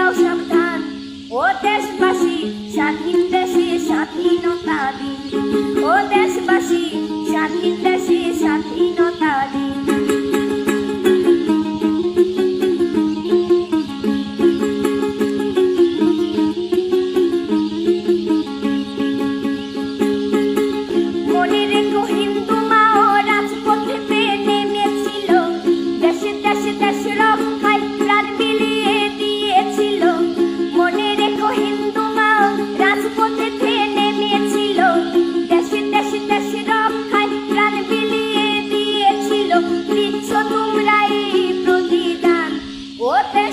দাও সাবধান। ও দেশবাসী স্বাধীন দেশে স্বাধীন